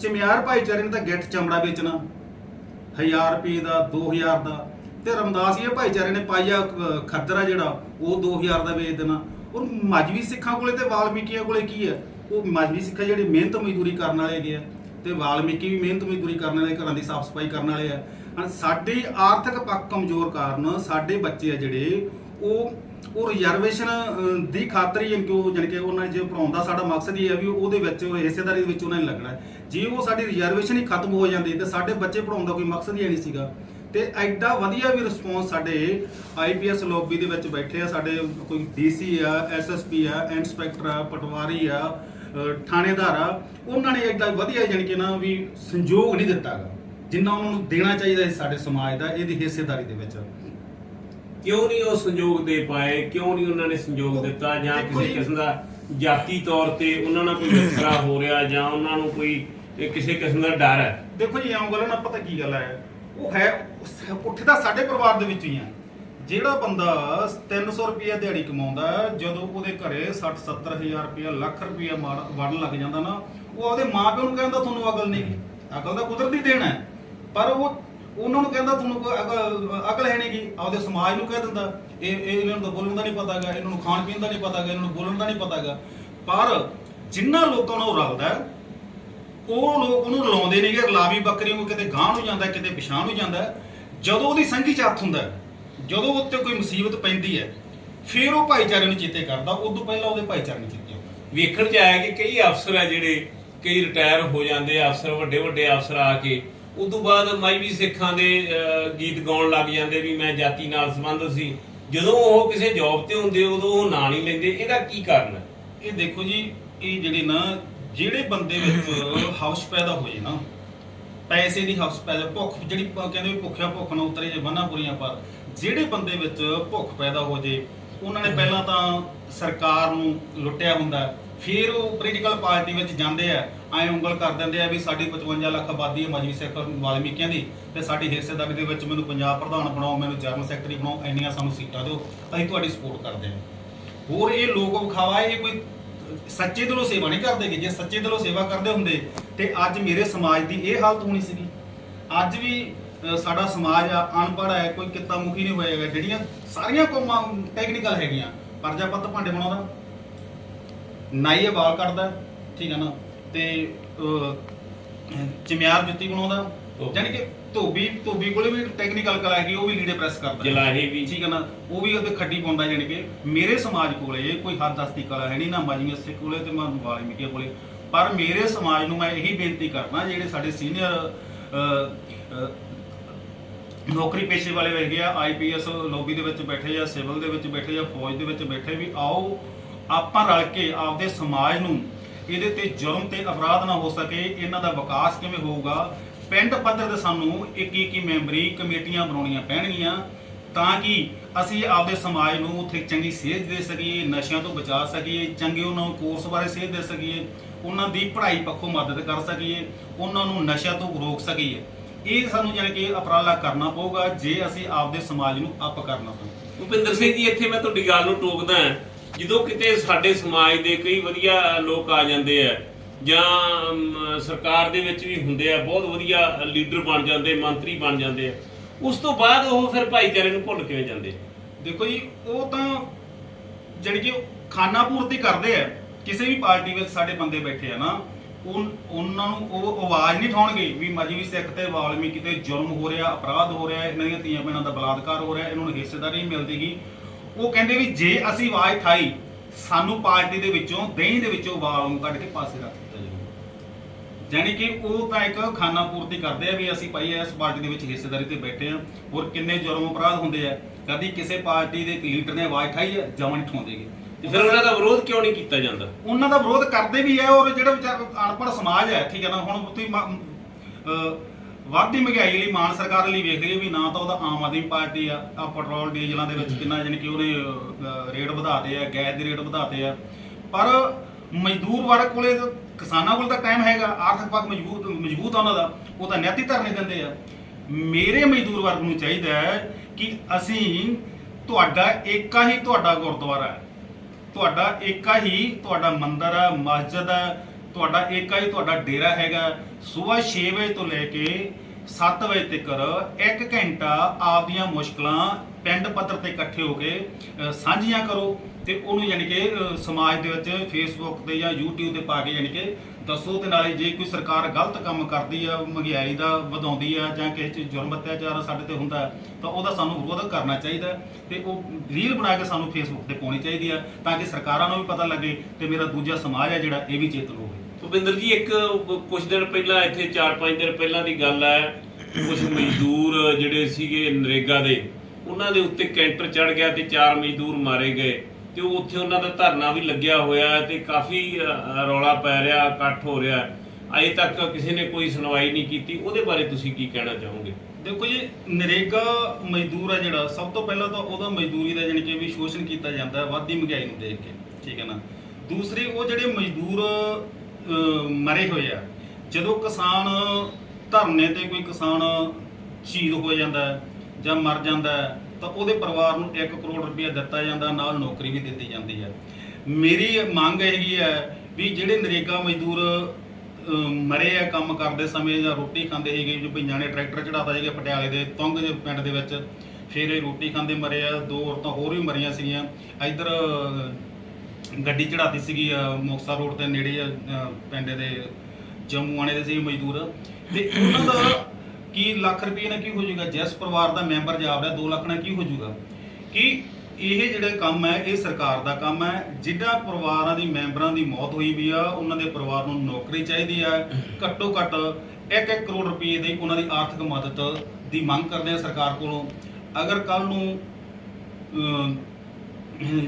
ਚਮਿਆਰ ਭਾਈਚਾਰੇ ਨੇ ਤਾਂ ਗਿੱਠ ਚਮੜਾ ਵੇਚਣਾ। 1000 ਰੁਪਏ ਦਾ 2000 ਦਾ। ਤੇ ਰਮਦਾਸੀਏ ਭਾਈਚਾਰੇ ਨੇ ਪਾਈਆ ਅਹ, ਖੱਦਰ ਆ ਜਿਹੜਾ ਉਹ 2000 ਦਾ ਵੇਚ ਦੇਣਾ। ਔਰ ਮਜਬੀ ਸਿੱਖਾਂ ਕੋਲੇ ਤੇ ਵਾਲਮੀਕੀਆਂ ਕੋਲੇ ਕੀ ਹੈ? ਉਹ ਮਜਬੀ ਸਿੱਖ ਜਿਹੜੇ ਮਿਹਨਤ ਮਜ਼ਦੂਰੀ ਕਰਨ ਵਾਲੇ ਗਏ ਆ ਤੇ ਵਾਲਮੀਕੀ ਵੀ ਮਿਹਨਤ ਮਜ਼ਦੂਰੀ ਕਰਨ ਵਾਲੇ ਘਰਾਂ ਦੀ ਸਾਫ਼ ਸਫ਼ਾਈ ਕਰਨ ਵਾਲੇ ਆ। ਸਾਡੇ ਆਰਥਿਕ ਪੱਖ ਕਮਜ਼ੋਰ ਕਾਰਨ ਸਾਡੇ ਬੱਚੇ ਆ ਜਿਹੜੇ ਉਹ ਉਹ ਰਿਜ਼ਰਵੇਸ਼ਨ ਦੀ ਖਾਤਰ ਹੀ ਕਿਉਂ ਜਾਣੀ ਕਿ ਉਹਨਾਂ ਜੇ ਪੜਾਉਣ ਦਾ ਸਾਡਾ ਮਕਸਦ ਹੀ ਹੈ ਵੀ ਉਹਦੇ ਵਿੱਚ ਹਿੱਸੇਦਾਰੀ ਦੇ ਵਿੱਚ ਉਹਨਾਂ ਨੇ ਲੱਗਣਾ ਜੇ ਉਹ ਸਾਡੀ ਰਿਜ਼ਰਵੇਸ਼ਨ ਹੀ ਖਤਮ ਹੋ ਜਾਂਦੀ, ਤੇ ਸਾਡੇ ਬੱਚੇ ਪੜਾਉਣ ਦਾ ਕੋਈ ਮਕਸਦ ਹੀ ਨਹੀਂ ਸੀਗਾ। ਤੇ ਐਡਾ ਵਧੀਆ ਵੀ ਰਿਸਪੌਂਸ ਸਾਡੇ ਆਈਪੀਐਸ ਲੌਬੀ ਦੇ ਵਿੱਚ ਬੈਠੇ ਆ, ਸਾਡੇ ਕੋਈ ਡੀਸੀ ਆ ਐਸਐਸਪੀ ਆ ਇੰਸਪੈਕਟਰ ਆ, ਪਟਵਾਰੀ ਆ ਥਾਣੇਦਾਰ ਆ, ਉਹਨਾਂ ਨੇ ਐਡਾ ਵਧੀਆ ਜਾਣੀ ਕਿ ਨਾ ਵੀ ਸੰਯੋਗ ਨਹੀਂ ਦਿੱਤਾ ਜਿੰਨਾ ਉਹਨਾਂ ਨੂੰ ਦੇਣਾ ਚਾਹੀਦਾ ਸੀ ਸਾਡੇ ਸਮਾਜ ਦਾ, ਇਹਦੀ ਹਿੱਸੇਦਾਰੀ ਦੇ ਵਿੱਚ। ਕਿਉਂ ਨਹੀਂ ਉਹ ਸੰਯੋਗ ਦੇ ਪਾਏ? ਕਿਉਂ ਨਹੀਂ ਉਹਨਾਂ ਨੇ ਸੰਯੋਗ ਦਿੱਤਾ? ਜਾਂ ਕਿਸੇ ਕਿਸਮ ਦਾ ਜਾਤੀ ਤੌਰ ਤੇ ਉਹਨਾਂ ਨਾਲ ਕੋਈ ਵਿਤਕਰਾ ਹੋ ਰਿਹਾ ਜਾਂ ਉਹਨਾਂ ਨੂੰ ਕੋਈ ਇਹ ਕਿਸੇ ਕਿਸਮ ਦਾ ਡਰ ਹੈ? ਦੇਖੋ ਜੀ ਆਉਂ ਗੱਲ ਨਾ ਪਤਾ ਕੀ ਗੱਲ ਹੈ? ਉਹ ਹੈ ਉੱਠਦਾ ਸਾਡੇ ਪਰਿਵਾਰ ਦੇ ਵਿੱਚ ਹੀ ਆ ਜਿਹੜਾ ਬੰਦਾ 300 ਰੁਪਏ ਦਿਹਾੜੀ ਕਮਾਉਂਦਾ ਜਦੋਂ ਉਹਦੇ ਘਰੇ 60 70000 ਰੁਪਏ ਲੱਖ ਰੁਪਏ ਵੜਨ ਲੱਗ ਜਾਂਦਾ ਨਾ ਉਹ ਉਹਦੇ ਮਾਪਿਓ ਨੂੰ ਕਹਿੰਦਾ ਤੁਹਾਨੂੰ ਅਕਲ ਨਹੀਂ ਅਕਲ ਤਾਂ ਕੁਦਰਤੀ ਦੇਣਾ ਪਰ ਉਹ ਉਹਨਾਂ ਨੂੰ ਕਹਿੰਦਾ ਤੁਹਾਨੂੰ ਕੋਈ ਅਕਲ ਅਕਲ ਹੈ ਨਹੀਂ ਆਪਦੇ ਸਮਾਜ ਨੂੰ ਕਹਿ ਦਿੰਦਾ। ਇਹ ਇਹ ਇਹਨਾਂ ਨੂੰ ਤਾਂ ਬੋਲਣ ਦਾ ਨਹੀਂ ਪਤਾਗਾ ਇਹਨਾਂ ਨੂੰ ਖਾਣ ਪੀਣ ਦਾ ਨਹੀਂ ਪਤਾਗਾ ਇਹਨਾਂ ਨੂੰ ਬੋਲਣ ਦਾ ਨਹੀਂ ਪਤਾਗਾ ਪਰ ਜਿੰਨਾ ਲੋਕਾਂ ਨਾਲ ਉਹ ਰਲਦਾ ਹੈ, ਉਹ ਲੋਕ ਉਹਨੂੰ ਰਲਾਉਂਦੇ ਨੇਗੇ। ਰਲਾਵੀ ਬੱਕਰੀ ਨੂੰ ਕਿਤੇ ਗਾਂਹ ਨੂੰ ਜਾਂਦਾ ਕਿਤੇ ਪਿਛਾਂਹ ਨੂੰ ਜਾਂਦਾ ਜਦੋਂ ਉਹਦੀ ਸੰਗੀ ਚ ਹੁੰਦਾ ਹੈ, ਜਦੋਂ ਉੱਤੇ ਕੋਈ ਮੁਸੀਬਤ ਪੈਂਦੀ ਹੈ ਫਿਰ ਉਹ ਭਾਈਚਾਰੇ ਨੂੰ ਚੇਤੇ ਕਰਦਾ। ਉਦੋਂ ਪਹਿਲਾਂ ਉਹਦੇ ਭਾਈਚਾਰੇ ਨੂੰ ਚੇਤੇ ਆਉਂਦਾ ਵੇਖਣ ਚ ਆਇਆ ਕਿ ਕਈ ਅਫਸਰ ਆ ਜਿਹੜੇ ਕਈ ਰਿਟਾਇਰ ਹੋ ਜਾਂਦੇ ਆ ਅਫਸਰ ਵੱਡੇ ਵੱਡੇ ਅਫਸਰ ਆ ਕੇ ਉਦੋਂ ਬਾਅਦ ਮਾਈਵੀ ਸਿੱਖਾਂ ਦੇ ਗੀਤ ਗਾਉਣ ਲੱਗ ਜਾਂਦੇ ਵੀ ਮੈਂ ਜਾਤੀ ਨਾਲ ਸੰਬੰਧ ਸੀ। ਜਦੋਂ ਉਹ ਕਿਸੇ ਜੌਬ ਤੇ ਹੁੰਦੇ, ਉਦੋਂ ਉਹ ਨਾਂ ਨਹੀਂ ਲੈਂਦੇ। ਇਹਦਾ ਕੀ ਕਾਰਨ ਹੈ? ਇਹ ਦੇਖੋ ਜੀ, ਇਹ ਜਿਹੜੇ ਨਾ, ਜਿਹੜੇ ਬੰਦੇ ਵਿੱਚ ਹਵਸ ਪੈਦਾ ਹੋ ਜੇ ਨਾ, ਪੈਸੇ ਦੀ ਹਵਸ ਪੈਦਾ, ਭੁੱਖ ਜਿਹੜੀ ਕਹਿੰਦੇ ਵੀ ਭੁੱਖਿਆ ਭੁੱਖ ਨਾ ਉਤਰੇ ਜੇ ਬੰਨਾ ਪੂਰੀਆਂ ਪਰ, ਜਿਹੜੇ ਬੰਦੇ ਵਿੱਚ ਭੁੱਖ ਪੈਦਾ ਹੋ ਜੇ, ਉਹਨਾਂ ਨੇ ਪਹਿਲਾਂ ਤਾਂ ਸਰਕਾਰ ਨੂੰ ਲੁੱਟਿਆ ਹੁੰਦਾ। ਫਿਰ ਉਹ ਪੋਲੀਟੀਕਲ ਪਾਰਟੀ ਵਿੱਚ ਜਾਂਦੇ ਆ। ਐ ਉਂਗਲ ਕਰ ਦਿੰਦੇ ਆ ਵੀ ਸਾਡੀ 55 ਲੱਖ ਆਬਾਦੀ ਹੈ ਮਜਬੀ ਸਿੱਖ ਵਾਲਮੀਕੀਆਂ ਦੀ ਤੇ ਸਾਡੀ ਹਿੱਸੇਦਾਰੀ ਦੇ ਵਿੱਚ ਮੈਨੂੰ ਪੰਜਾਬ ਪ੍ਰਧਾਨ ਬਣਾਓ, ਮੈਨੂੰ ਜਨਰਲ ਸੈਕਟਰੀ ਬਣਾਓ, ਇੰਨੀਆਂ ਸਾਨੂੰ ਸੀਟਾਂ ਦਿਓ, ਅਸੀਂ ਤੁਹਾਡੀ ਸਪੋਰਟ ਕਰਦੇ ਹਾਂ। ਹੋਰ ਇਹ ਲੋਕ ਵਿਖਾਵਾ, ਇਹ ਕੋਈ ਸੱਚੇ ਦਿਲੋਂ ਸੇਵਾ ਨਹੀਂ ਕਰਦੇਗੇ ਜੇ ਸੱਚੇ ਦਿਲੋਂ ਸੇਵਾ ਕਰਦੇ ਹੁੰਦੇ, ਤੇ ਅੱਜ ਮੇਰੇ ਸਮਾਜ ਦੀ ਇਹ ਹਾਲਤ ਹੋਣੀ ਸੀਗੀ। ਅੱਜ ਵੀ ਸਾਡਾ ਸਮਾਜ ਆ, ਅਨਪੜ੍ਹ ਹੈ, ਕੋਈ ਕਿੱਤਾ ਮੁਖੀ ਨਹੀਂ ਹੋਏਗਾ ਜਿਹੜੀਆਂ ਸਾਰੀਆਂ ਕੌਮਾਂ ਟੈਕਨੀਕਲ ਹੈਗੀਆਂ ਪਰਜਾਪਤ ਭਾਂਡੇ ਬਣਾਉਂਦਾ, ਨਾਈ ਇਹ ਵਾਲ ਕਰਦਾ ਠੀਕ ਹੈ ਨਾ? ਤੇ ਚਿਮਿਆਰ ਜੁੱਤੀ ਬਣਾਉਂਦਾ। ਯਾਨੀ ਕਿ ਧੋਬੀ ਧੋਬੀ ਕੋਲੇ ਵੀ ਟੈਕਨੀਕਲ ਕਲਾ ਹੈਗੀ ਉਹ ਵੀ ਲੀੜੇ ਪ੍ਰੈਸ ਕਰਦਾ। ਜਲਾਹੇ ਵੀ। ਠੀਕ ਹੈ ਨਾ? ਉਹ ਵੀ ਉਹਦੇ ਖੱਡੀ ਪਾਉਂਦਾ ਜਾਣੀ ਕਿ ਮੇਰੇ ਸਮਾਜ ਕੋਲੇ ਕੋਈ ਹੱਦ ਦਸਤੀ ਕਲਾ ਹੈ ਨਹੀਂ ਨਾ ਮਾਜੀਆਂ ਸਿੱਖ ਕੋਲੇ ਤੇ ਨਾ ਵਾਲਮੀਕੀ ਕੋਲੇ। ਪਰ ਮੇਰੇ ਸਮਾਜ ਨੂੰ ਮੈਂ ਇਹੀ ਬੇਨਤੀ ਕਰਦਾ ਜਿਹੜੇ ਸਾਡੇ ਸੀਨੀਅਰ ਨੌਕਰੀ ਪੇਸ਼ੇ ਵਾਲੇ ਹੈਗੇ ਆ ਆਈਪੀਐਸ ਲੌਬੀ ਦੇ ਵਿੱਚ ਬੈਠੇ ਆ ਸਿਵਲ ਦੇ ਵਿੱਚ ਬੈਠੇ ਆ ਫੌਜ ਦੇ ਵਿੱਚ ਬੈਠੇ ਵੀ ਆਓ ਆਪਾਂ ਰਲ ਕੇ ਆਪਦੇ ਸਮਾਜ ਨੂੰ ਇਹਦੇ ਤੇ ਜ਼ੁਲਮ ਤੇ ਅਪਰਾਧ ਨਾ ਹੋ ਸਕੇ, ਇਹਨਾਂ ਦਾ ਵਿਕਾਸ ਕਿਵੇਂ ਹੋਊਗਾ? ਪਿੰਡ ਪੱਧਰ ਤੇ ਸਾਨੂੰ ਇੱਕ ਇੱਕ ਮੈਂਬਰੀ ਕਮੇਟੀਆਂ ਬਣਾਉਣੀਆਂ ਪੈਣਗੀਆਂ ਤਾਂ ਕਿ ਅਸੀਂ ਆਪਦੇ ਸਮਾਜ ਨੂੰ ਉੱਥੇ ਚੰਗੀ ਸੇਧ ਦੇ ਸਕੀਏ, ਨਸ਼ਿਆਂ ਤੋਂ ਬਚਾ ਸਕੀਏ, ਚੰਗੇ ਉਹਨਾਂ ਨੂੰ ਕੋਰਸ ਬਾਰੇ ਸੇਧ ਦੇ ਸਕੀਏ, ਉਹਨਾਂ ਦੀ ਪੜ੍ਹਾਈ ਪੱਖੋਂ ਮਦਦ ਕਰ ਸਕੀਏ, ਉਹਨਾਂ ਨੂੰ ਨਸ਼ਿਆਂ ਤੋਂ ਰੋਕ ਸਕੀਏ। ਇਹ ਸਾਨੂੰ ਜਾਣੀ ਕਿ ਉਪਰਾਲਾ ਕਰਨਾ ਪਊਗਾ, ਜੇ ਅਸੀਂ ਆਪਦੇ ਸਮਾਜ ਨੂੰ ਅਪ ਕਰਨਾ ਪਊ। ਭੁਪਿੰਦਰ ਸਿੰਘ ਜੀ, ਇੱਥੇ ਮੈਂ ਤੁਹਾਡੀ ਗੱਲ ਨੂੰ ਟੋਕਦਾ ਹਾਂ। ਜਦੋਂ ਕਿਤੇ ਸਾਡੇ ਸਮਾਜ ਦੇ ਕਈ ਵਧੀਆ ਲੋਕ ਆ ਜਾਂਦੇ ਆ, ਜਾਂ ਸਰਕਾਰ ਦੇ ਵਿੱਚ ਵੀ ਹੁੰਦੇ ਆ, ਬਹੁਤ ਵਧੀਆ ਲੀਡਰ ਬਣ ਜਾਂਦੇ, ਮੰਤਰੀ ਬਣ ਜਾਂਦੇ ਆ, ਉਸ ਤੋਂ ਬਾਅਦ ਉਹ ਫਿਰ ਭਾਈਚਾਰੇ ਨੂੰ ਭੁੱਲ ਕਿਵੇਂ ਜਾਂਦੇ ਦੇਖੋ ਜੀ, ਉਹ ਤਾਂ ਜਿਹੜੀ ਕਿ ਖਾਨਾ ਪੂਰਤੀ ਕਰਦੇ ਆ, ਕਿਸੇ ਵੀ ਪਾਰਟੀ ਵਿੱਚ ਸਾਡੇ ਬੰਦੇ ਬੈਠੇ ਆ ਨਾ ਉਹ ਉਹਨਾਂ ਨੂੰ ਉਹ ਆਵਾਜ਼ ਨਹੀਂ ਠਾਉਣਗੇ ਵੀ ਮਜਬੀ ਸਿੱਖ ਤੇ ਵਾਲਮੀ ਕਿਤੇ ਜ਼ੁਲਮ ਹੋ ਰਿਹਾ, ਅਪਰਾਧ ਹੋ ਰਿਹਾ, ਇਹਨਾਂ ਦੀਆਂ ਧੀਆਂ ਭੈਣਾਂ ਦਾ ਬਲਾਤਕਾਰ ਹੋ ਰਿਹਾ, ਇਹਨਾਂ ਨੂੰ ਹਿੱਸੇਦਾਰੀ ਨਹੀਂ ਮਿਲਦੀਗੀ ਉਹ ਕਹਿੰਦੇ ਵੀ ਜੇ ਅਸੀਂ ਆਵਾਜ਼ ਠਾਈ ਸਾਨੂੰ ਪਾਰਟੀ ਦੇ ਵਿੱਚੋਂ ਦਹੀਂ ਦੇ ਵਿੱਚੋਂ ਵਾਲ ਨੂੰ ਕੱਢ ਕੇ ਪਾਸੇ ਰੱਖ ਦਿੱਤਾ ਜਾਊਗਾ ਜਾਣੀ ਕਿ ਉਹ ਤਾਂ ਇੱਕ ਖਾਨਾ ਪੂਰਤੀ ਕਰਦੇ ਆ ਵੀ ਅਸੀਂ ਭਾਈ ਇਸ ਪਾਰਟੀ ਦੇ ਵਿੱਚ ਹਿੱਸੇਦਾਰੀ ਤੇ ਬੈਠੇ ਆ ਔਰ ਕਿੰਨੇ ਜੁਰਮ ਅਪਰਾਧ ਹੁੰਦੇ ਆ। ਕਦੀ ਕਿਸੇ ਪਾਰਟੀ ਦੇ ਲੀਡਰ ਨੇ ਆਵਾਜ਼ ਠਾਈ ਆ ਜਮਾਂ ਨਹੀਂ ਠਾਉਂਦੇਗੇ ਤੇ ਫਿਰ ਉਹਨਾਂ ਦਾ ਵਿਰੋਧ ਕਿਉਂ ਨਹੀਂ ਕੀਤਾ ਜਾਂਦਾ? ਉਹਨਾਂ ਦਾ ਵਿਰੋਧ ਕਰਦੇ ਵੀ ਹੈ ਔਰ ਜਿਹੜਾ ਵਿਚਾਰ ਅਨਪੜ੍ਹ ਸਮਾਜ ਹੈ ਠੀਕ ਹੈ ਨਾ ਹੁਣ ਤੁਸੀਂ ਵੱਧਦੀ ਮਹਿੰਗਾਈ ਲਈ ਮਾਨ ਸਰਕਾਰ ਲਈ ਵੇਖ ਲਈਏ ਵੀ ਨਾ ਤਾਂ ਉਹਦਾ ਆਮ ਆਦਮੀ ਪਾਰਟੀ ਆ ਆ ਪੈਟਰੋਲ ਡੀਜ਼ਲਾਂ ਦੇ ਵਿੱਚ ਕਿੰਨਾ ਜਾਣੀ ਕਿ ਉਹਨੇ ਅਹ, ਰੇਟ ਵਧਾਤੇ ਆ ਗੈਸ ਦੇ ਰੇਟ ਵਧਾਤੇ ਆ। ਪਰ ਮਜ਼ਦੂਰ ਵਰਗ ਕੋਲੇ ਕਿਸਾਨਾਂ ਕੋਲ ਤਾਂ ਟਾਈਮ ਹੈਗਾ ਆਰਥਿਕ ਪੱਖ ਮਜ਼ਬੂਤ ਮਜ਼ਬੂਤ ਆ ਉਹਨਾਂ ਦਾ ਉਹ ਤਾਂ ਨਿਆਤੀ ਧਰਨੇ ਦਿੰਦੇ ਆ। ਮੇਰੇ ਮਜ਼ਦੂਰ ਵਰਗ ਨੂੰ ਚਾਹੀਦਾ ਹੈ ਕਿ ਅਸੀਂ ਤੁਹਾਡਾ ਏਕਾ ਹੀ ਤੁਹਾਡਾ ਗੁਰਦੁਆਰਾ ਹੈ। ਤੁਹਾਡਾ ਏਕਾ ਹੀ ਤੁਹਾਡਾ ਮੰਦਿਰ ਹੈ ਮਸਜਿਦ ਹੈ ਤੁਹਾਡਾ ਏਕਾ ਹੀ ਤੁਹਾਡਾ ਡੇਰਾ ਹੈਗਾ। ਸਵੇਰ 6 ਵਜੇ ਤੋਂ ਲੈ ਕੇ 7 ਵਜੇ ਤੱਕ ਇੱਕ ਘੰਟਾ ਆਪਦੀਆਂ ਮੁਸ਼ਕਲਾਂ ਪਿੰਡ ਪੱਧਰ ਤੇ ਇਕੱਠੇ ਹੋ ਕੇ ਸਾਂਝੀਆਂ ਕਰੋ ਤੇ ਉਹਨੂੰ ਯਾਨੀ ਕਿ ਸਮਾਜ ਦੇ ਵਿੱਚ ਫੇਸਬੁੱਕ ਤੇ ਜਾਂ YouTube ਤੇ ਪਾ ਕੇ ਯਾਨੀ ਕਿ ਦੱਸੋ ਤੇ ਨਾਲੇ ਜੇ ਕੋਈ ਸਰਕਾਰ ਗਲਤ ਕੰਮ ਕਰਦੀ ਆ, ਮਹਿੰਗਾਈ ਦਾ ਵਧਾਉਂਦੀ ਆ ਜਾਂ ਕਿਸੇ ਚ ਜੁਰਮ ਅਤਿਆਚਾਰ ਸਾਡੇ ਤੇ ਹੁੰਦਾ, ਤਾਂ ਉਹਦਾ ਸਾਨੂੰ ਵਿਰੋਧ ਕਰਨਾ ਚਾਹੀਦਾ ਹੈ ਤੇ ਉਹ ਰੀਲ ਬਣਾ ਕੇ ਸਾਨੂੰ ਫੇਸਬੁੱਕ ਤੇ ਪਾਉਣੀ ਚਾਹੀਦੀ ਆ ਤਾਂ ਕਿ ਸਰਕਾਰਾਂ ਨੂੰ ਵੀ ਪਤਾ ਲੱਗੇ ਤੇ ਮੇਰਾ ਦੂਜਾ ਸਮਾਜ ਹੈ ਜਿਹੜਾ, ਇਹ ਵੀ ਚੇਤਨ ਹੋਵੇ ਭੁਪਿੰਦਰ ਜੀ, ਇੱਕ ਕੁਝ ਦਿਨ ਪਹਿਲਾਂ ਇੱਥੇ 4-5 ਦਿਨ ਪਹਿਲਾਂ ਦੀ ਗੱਲ ਹੈ ਕੁਝ ਮਜ਼ਦੂਰ ਜਿਹੜੇ ਸੀਗੇ ਨਰੇਗਾ ਦੇ, ਉਹਨਾਂ ਦੇ ਉੱਤੇ ਕੈਂਟਰ ਚੜ ਗਿਆ ਤੇ ਚਾਰ ਮਜ਼ਦੂਰ ਮਾਰੇ ਗਏ ਤੇ ਉੱਥੇ ਉਹਨਾਂ ਦਾ ਧਰਨਾ ਵੀ ਲੱਗਿਆ ਹੋਇਆ ਤੇ ਕਾਫੀ ਰੌਲਾ ਪੈ ਰਿਹਾ, ਇਕੱਠ ਹੋ ਰਿਹਾ ਅਜੇ ਤੱਕ ਕਿਸੇ ਨੇ ਕੋਈ ਸੁਣਵਾਈ ਨਹੀਂ ਕੀਤੀ। ਉਹਦੇ ਬਾਰੇ ਤੁਸੀਂ ਕੀ ਕਹਿਣਾ ਚਾਹੋਗੇ? ਦੇਖੋ ਜੀ, ਨਰੇਗਾ ਮਜ਼ਦੂਰ ਹੈ ਜਿਹੜਾ, ਸਭ ਤੋਂ ਪਹਿਲਾਂ ਤਾਂ ਉਹਦਾ ਮਜ਼ਦੂਰੀ ਦਾ ਜਾਣੀ ਕਿ ਵੀ ਸ਼ੋਸ਼ਣ ਕੀਤਾ ਜਾਂਦਾ ਹੈ ਵੱਧਦੀ ਮਹਿੰਗਾਈ ਨੂੰ ਦੇਖ ਕੇ, ਠੀਕ ਹੈ ਨਾ? ਦੂਸਰੀ, ਉਹ ਜਿਹੜੇ ਮਜ਼ਦੂਰ ਮਰੇ ਹੋਏ ਆ। ਜਦੋਂ ਕਿਸਾਨ ਧਰਨੇ ਤੇ ਕੋਈ ਕਿਸਾਨ ਸ਼ਹੀਦ ਹੋ ਜਾਂਦਾ ਜਾਂ ਮਰ ਜਾਂਦਾ ਤਾਂ ਉਹਦੇ ਪਰਿਵਾਰ ਨੂੰ 1 ਕਰੋੜ ਰੁਪਏ ਦਿੱਤਾ ਜਾਂਦਾ, ਨਾਲ ਨੌਕਰੀ ਵੀ ਦਿੱਤੀ ਜਾਂਦੀ ਹੈ। ਮੇਰੀ ਮੰਗ ਹੈਗੀ ਹੈ ਵੀ ਜਿਹੜੇ ਨਰੇਗਾ ਮਜ਼ਦੂਰ ਮਰੇ ਆ ਕੰਮ ਕਰਦੇ ਸਮੇਂ ਜਾਂ ਰੋਟੀ ਖਾਂਦੇ ਸੀਗੇ, ਜੋ ਭਈਆਂ ਨੇ ਟਰੈਕਟਰ ਚੜਾਤਾ ਸੀਗਾ ਪਟਿਆਲੇ ਦੇ ਤੁੰਗ ਦੇ ਪਿੰਡ ਦੇ ਵਿੱਚ, ਫਿਰ ਇਹ ਰੋਟੀ ਖਾਂਦੇ ਮਰੇ ਆ, ਦੋ ਔਰਤਾਂ ਹੋਰ ਵੀ ਮਰੀਆਂ ਸੀਗੀਆਂ। ਇੱਧਰ ਗੱਡੀ ਚੜਾਤੀ ਸੀਗੀ ਅਹ, ਰੋਡ ਦੇ ਨੇੜੇ ਪਿੰਡ ਦੇ ਜੰਮੂ ਆਣੇ ਦੇ ਸੀ ਮਜ਼ਦੂਰ। ਤੇ ਉਹਨਾਂ ਦਾ ਕੀ ਲੱਖ ਰੁਪਏ ਨਾਲ ਕੀ ਹੋ ਜਾਊਗਾ? ਜਿਸ ਪਰਿਵਾਰ ਦਾ ਮੈਂਬਰ ਜਾ ਰਿਹਾ 2 ਲੱਖ ਨਾਲ ਕੀ ਹੋ ਜਾਊਗਾ? ਕਿ ਇਹ ਜਿਹੜਾ ਕੰਮ ਹੈ ਇਹ ਸਰਕਾਰ ਦਾ ਕੰਮ ਹੈ ਜਿਹੜਾ ਪਰਿਵਾਰਾਂ ਦੀ ਮੈਂਬਰਾਂ ਦੀ ਮੌਤ ਹੋਈ ਵੀ ਆ ਉਹਨਾਂ ਦੇ ਪਰਿਵਾਰ ਨੂੰ ਨੌਕਰੀ ਚਾਹੀਦੀ ਆ ਘੱਟੋ ਘੱਟ 1-1 ਕਰੋੜ ਰੁਪਏ ਦੀ ਉਹਨਾਂ ਦੀ ਆਰਥਿਕ ਮਦਦ ਦੀ ਮੰਗ ਕਰਦੇ ਆ ਸਰਕਾਰ ਕੋਲੋਂ। ਅਗਰ ਕੱਲ ਨੂੰ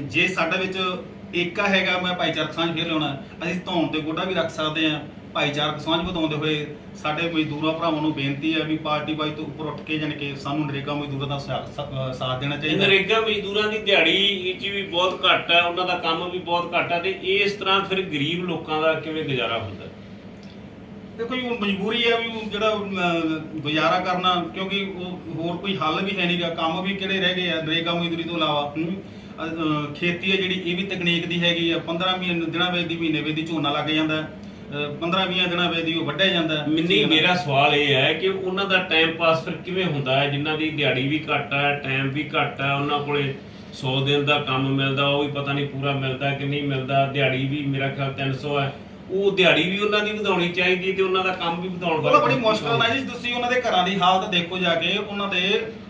ਜੇ ਸਾਡੇ ਵਿੱਚ ਏਕਾ ਹੈਗਾ ਮੈਂ ਭਾਈਚਾਰਕ ਸਾਂਝ ਫੇਰ ਲਿਆਉਣਾ। ਅਸੀਂ ਧੌਣ ਤੇ ਗੋਡਾ ਵੀ ਰੱਖ ਸਕਦੇ ਆ ਭਾਈਚਾਰਕ ਸਾਂਝ ਵਧਾਉਂਦੇ ਹੋਏ ਸਾਡੇ ਮਜ਼ਦੂਰਾਂ ਭਰਾਵਾਂ ਨੂੰ ਬੇਨਤੀ ਹੈ ਵੀ ਪਾਰਟੀ ਵਾਈ ਤੋਂ ਉੱਪਰ ਉੱਠ ਕੇ ਜਾਣੀ ਕਿ ਸਾਨੂੰ ਨਰੇਗਾ ਮਜ਼ਦੂਰਾਂ ਦਾ ਸਾਥ ਦੇਣਾ ਚਾਹੀਦਾ। ਨਰੇਗਾ ਮਜ਼ਦੂਰਾਂ ਦੀ ਦਿਹਾੜੀ ਚ ਵੀ ਬਹੁਤ ਘੱਟ ਹੈ ਉਹਨਾਂ ਦਾ ਕੰਮ ਵੀ ਬਹੁਤ ਘੱਟ ਹੈ ਤੇ ਇਸ ਤਰ੍ਹਾਂ ਫਿਰ ਗਰੀਬ ਲੋਕਾਂ ਦਾ ਕਿਵੇਂ ਗੁਜ਼ਾਰਾ ਹੁੰਦਾ? ਦੇਖੋ ਜੀ ਮਜਬੂਰੀ ਹੈ ਵੀ ਜਿਹੜਾ ਗੁਜ਼ਾਰਾ ਕਰਨਾ ਕਿਉਂਕਿ ਉਹ ਹੋਰ ਕੋਈ ਹੱਲ ਵੀ ਹੈ ਨਹੀਂਗਾ ਕੰਮ ਵੀ ਕਿਹੜੇ ਰਹਿ ਗਏ ਆ ਨਰੇਗਾ ਮਜ਼ਦੂਰੀ ਤੋਂ ਇਲਾਵਾ। ਖੇਤੀ ਹੈ ਜਿਹੜੀ ਇਹ ਵੀ ਤਕਨੀਕ ਦੀ ਹੈਗੀ ਆ। 15 ਮਹੀਨੇ ਦਿਨਾਂ ਵੇਦੀ ਮਹੀਨੇ ਵੇਦੀ ਝੋਨਾ ਲੱਗ ਜਾਂਦਾ 15 20 ਦਿਨਾਂ ਵੇਦੀ ਉਹ ਵੱਢਿਆ ਜਾਂਦਾ ਮਿੰਨੀ ਮੇਰਾ ਸਵਾਲ ਇਹ ਹੈ ਕਿ ਉਹਨਾਂ ਦਾ ਟਾਈਮ ਪਾਸ ਫਿਰ ਕਿਵੇਂ ਹੁੰਦਾ ਹੈ? ਜਿਨ੍ਹਾਂ ਦੀ ਦਿਹਾੜੀ ਵੀ ਘੱਟ ਹੈ ਟਾਈਮ ਵੀ ਘੱਟ ਹੈ ਉਹਨਾਂ ਕੋਲੇ 100 ਦਿਨ ਦਾ ਕੰਮ ਮਿਲਦਾ ਉਹ ਵੀ ਪਤਾ ਨਹੀਂ ਪੂਰਾ ਮਿਲਦਾ ਕਿ ਨਹੀਂ ਮਿਲਦਾ। ਦਿਹਾੜੀ ਵੀ ਮੇਰਾ ਖਿਆਲ 300 ਹੈ। ਉਹ ਦਿਹਾੜੀ ਵੀ ਉਹਨਾਂ ਦੀ ਵਧਾਉਣੀ ਚਾਹੀਦੀ ਤੇ ਉਹਨਾਂ ਦਾ ਕੰਮ ਵੀ ਵਧਾਉਣ ਤਾਂ ਬੜੀ ਮੁਸ਼ਕਲ ਨਾਲ ਜੀ ਤੁਸੀਂ ਉਹਨਾਂ ਦੇ ਘਰਾਂ ਦੀ ਹਾਲਤ ਦੇਖੋ ਜਾ ਕੇ ਉਹਨਾਂ ਦੇ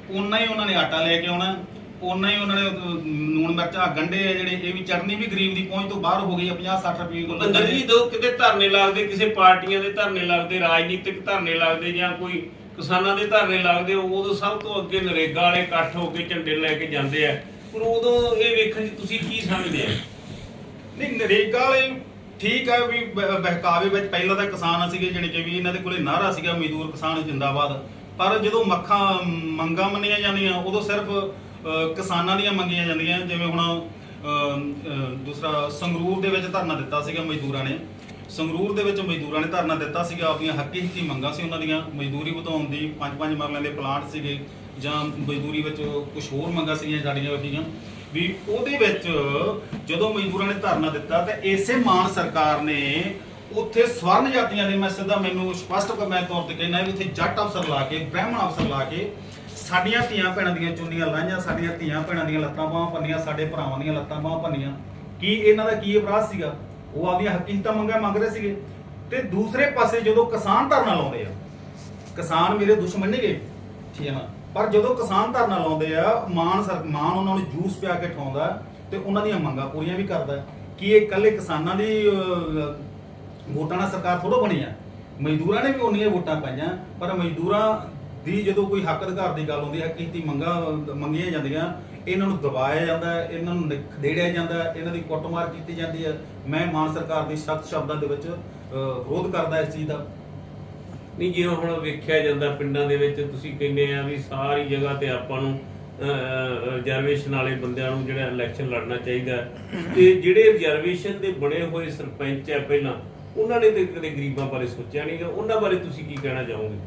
ਉਨਾ ਹੀ ਉਹਨਾਂ ਨੇ ਆਟਾ ਲੈ ਕੇ ਆਉਣਾ। ਉਨਾ ਹੀ ਉਹਨਾਂ ਨੇ ਨੂਣ ਮਿਰਚਾਂ ਗੰਡੇ ਆ ਜਿਹੜੇ ਇਹ ਵੀ ਚਟਨੀ ਵੀ ਗਰੀਬ ਦੀ ਪਹੁੰਚ ਤੋਂ ਬਾਹਰ ਹੋ ਗਈ ਆ 50 60 ਰੁਪਏ ਕਿਲੋ ਜੀ ਦੋ। ਕਿਤੇ ਧਰਨੇ ਲੱਗਦੇ ਕਿਸੇ ਪਾਰਟੀਆਂ ਦੇ ਧਰਨੇ ਲੱਗਦੇ ਰਾਜਨੀਤਿਕ ਧਰਨੇ ਲੱਗਦੇ ਜਾਂ ਕੋਈ ਕਿਸਾਨਾਂ ਦੇ ਧਰਨੇ ਲੱਗਦੇ ਉਦੋਂ ਸਭ ਤੋਂ ਅੱਗੇ ਨਰੇਗਾ ਵਾਲੇ ਇਕੱਠ ਹੋ ਕੇ ਝੰਡੇ ਲੈ ਕੇ ਜਾਂਦੇ ਆ। ਪਰ ਉਦੋਂ ਇਹ ਵੇਖਣ 'ਚ ਤੁਸੀਂ ਕੀ ਸਮਝਦੇ ਆ? ਨਹੀਂ ਨਰੇਗਾ ਵਾਲੇ ਠੀਕ ਹੈ ਵੀ ਬਹਿਕਾਵੇ ਵਿੱਚ ਪਹਿਲਾਂ ਤਾਂ ਕਿਸਾਨ ਸੀਗੇ ਜਿਹੜੇ ਕਿ ਵੀ ਇਹਨਾਂ ਦੇ ਕੋਲੇ ਨਾਰਾ ਸੀਗਾ ਮਜ਼ਦੂਰ ਕਿਸਾਨ ਜਿੰਦਾਬਾਦ। ਪਰ ਜਦੋਂ ਮੱਖਾਂ ਮੰਗਾਂ ਮੰਨੀਆਂ ਜਾਂਦੀਆਂ ਉਦੋਂ ਸਿਰਫ ਕਿਸਾਨਾਂ ਦੀਆਂ ਮੰਗੀਆਂ ਜਾਂਦੀਆਂ, ਜਿਵੇਂ ਹੁਣ ਦੂਸਰਾ ਸੰਗਰੂਰ ਦੇ ਵਿੱਚ ਧਰਨਾ ਦਿੱਤਾ ਸੀਗਾ ਮਜ਼ਦੂਰਾਂ ਨੇ। ਸੰਗਰੂਰ ਦੇ ਵਿੱਚ ਮਜ਼ਦੂਰਾਂ ਨੇ ਧਰਨਾ ਦਿੱਤਾ ਸੀਗਾ, ਆਪਣੀਆਂ ਹੱਕੀ ਹਿੱਤੀ ਮੰਗਾਂ ਸੀ ਉਹਨਾਂ ਦੀਆਂ। ਮਜ਼ਦੂਰੀ ਵਧਾਉਣ ਦੀ ਪੰਜ ਪੰਜ ਮਰਲਿਆਂ ਦੇ ਪਲਾਂਟ ਸੀਗੇ, ਜਾਂ ਮਜ਼ਦੂਰੀ ਵਿੱਚ ਕੁਝ ਹੋਰ ਮੰਗਾਂ ਸੀਗੀਆਂ ਸਾਡੀਆਂ ਵਕੀਆਂ ਵੀ ਉਹਦੇ ਵਿੱਚ ਜਦੋਂ ਮਜ਼ਦੂਰਾਂ ਨੇ ਧਰਨਾ ਦਿੱਤਾ, ਤਾਂ ਇਸੇ ਮਾਨ ਸਰਕਾਰ ਨੇ ਉੱਥੇ ਸਵਰਨ ਜਾਤੀਆਂ ਦੇ ਮੈਂ ਸਿੱਧਾ ਮੈਨੂੰ ਸਪਸ਼ਟ ਮੈਂ ਤੌਰ ਤੇ ਕਹਿਣਾ ਵੀ ਉੱਥੇ ਜੱਟ ਅਫਸਰ ਲਾ ਕੇ, ਬ੍ਰਾਹਮਣ ਅਫਸਰ ਲਾ ਕੇ ਸਾਡੀਆਂ ਧੀਆਂ ਭੈਣਾਂ ਦੀਆਂ ਚੁੰਨੀਆਂ ਲਾਈਆਂ, ਸਾਡੀਆਂ ਧੀਆਂ ਭੈਣਾਂ ਦੀਆਂ ਲੱਤਾਂ ਬਾਹਾਂ ਪੰਨੀਆਂ ਸਾਡੇ ਭਰਾਵਾਂ ਦੀਆਂ ਲੱਤਾਂ ਬਾਹਾਂ ਪੰਨੀਆਂ ਕੀ ਇਹਨਾਂ ਦਾ ਕੀ ਅਪਰਾਧ ਸੀਗਾ? ਉਹ ਆਪਦੀਆਂ ਹਕੀਕਤਾਂ ਮੰਗਾਂ ਮੰਗ ਸੀਗੇ। ਤੇ ਦੂਸਰੇ ਪਾਸੇ ਜਦੋਂ ਕਿਸਾਨ ਧਰਨਾ ਲਾਉਂਦੇ ਆ, ਕਿਸਾਨ ਮੇਰੇ ਦੁਸ਼ਮਣ ਨਹੀਂ ਠੀਕ ਹੈ ਨਾ? ਪਰ ਜਦੋਂ ਕਿਸਾਨ ਧਰਨਾ ਲਾਉਂਦੇ ਆ, ਮਾਨ ਸਰ, ਮਾਨ ਉਹਨਾਂ ਨੂੰ ਜੂਸ ਪਿਆ ਕੇ ਠਾਉਂਦਾ ਤੇ ਉਹਨਾਂ ਦੀਆਂ ਮੰਗਾਂ ਪੂਰੀਆਂ ਵੀ ਕਰਦਾ। ਹੈ। ਕੀ ਇਹ ਇਕੱਲੇ ਕਿਸਾਨਾਂ ਦੀ ਵੋਟਾਂ ਨਾਲ ਸਰਕਾਰ ਥੋੜੋ ਬਣੀ ਆ? ਮਜ਼ਦੂਰਾਂ ਨੇ ਵੀ ਉਹਨੀਆਂ ਵੋਟਾਂ ਪਾਈਆਂ, ਪਰ ਮਜ਼ਦੂਰਾਂ ਦੀ ਜਦੋਂ ਕੋਈ ਹੱਕ ਅਧਿਕਾਰ ਦੀ ਗੱਲ ਹੁੰਦੀ ਹੈ ਕੀਤੀ ਮੰਗਾਂ ਮੰਗੀਆਂ ਜਾਂਦੀਆਂ ਇਹਨਾਂ ਨੂੰ ਦਬਾਇਆ ਜਾਂਦਾ ਹੈ, ਇਹਨਾਂ ਨੂੰ ਖਦੇੜਿਆ ਜਾਂਦਾ ਹੈ, ਇਹਨਾਂ ਦੀ ਕੁੱਟਮਾਰ ਕੀਤੀ ਜਾਂਦੀ ਹੈ। ਮੈਂ ਮਾਨ ਸਰਕਾਰ ਦੀ ਸਖਤ ਸ਼ਬਦਾਂ ਦੇ ਵਿੱਚ ਵਿਰੋਧ ਕਰਦਾ ਇਸ ਚੀਜ਼ ਦਾ। ਨਹੀਂ ਜਿਵੇਂ ਹੁਣ ਵੇਖਿਆ ਜਾਂਦਾ ਪਿੰਡਾਂ ਦੇ ਵਿੱਚ ਤੁਸੀਂ ਕਹਿੰਦੇ ਆ ਵੀ ਸਾਰੀ ਜਗ੍ਹਾ ਤੇ ਆਪਾਂ ਨੂੰ ਰਿਜ਼ਰਵੇਸ਼ਨ ਵਾਲੇ ਬੰਦਿਆਂ ਨੂੰ ਜਿਹੜਾ ਇਲੈਕਸ਼ਨ ਲੜਨਾ ਚਾਹੀਦਾ ਤੇ ਜਿਹੜੇ ਰਿਜ਼ਰਵੇਸ਼ਨ ਦੇ ਬਣੇ ਹੋਏ ਸਰਪੰਚ ਆ ਪਹਿਲਾਂ ਉਹਨਾਂ ਨੇ ਤੇ ਕਦੇ ਗਰੀਬਾਂ ਬਾਰੇ ਸੋਚਿਆ ਨਹੀਂ ਗਾ? ਉਹਨਾਂ ਬਾਰੇ ਤੁਸੀਂ ਕੀ ਕਹਿਣਾ ਚਾਹੋਗੇ?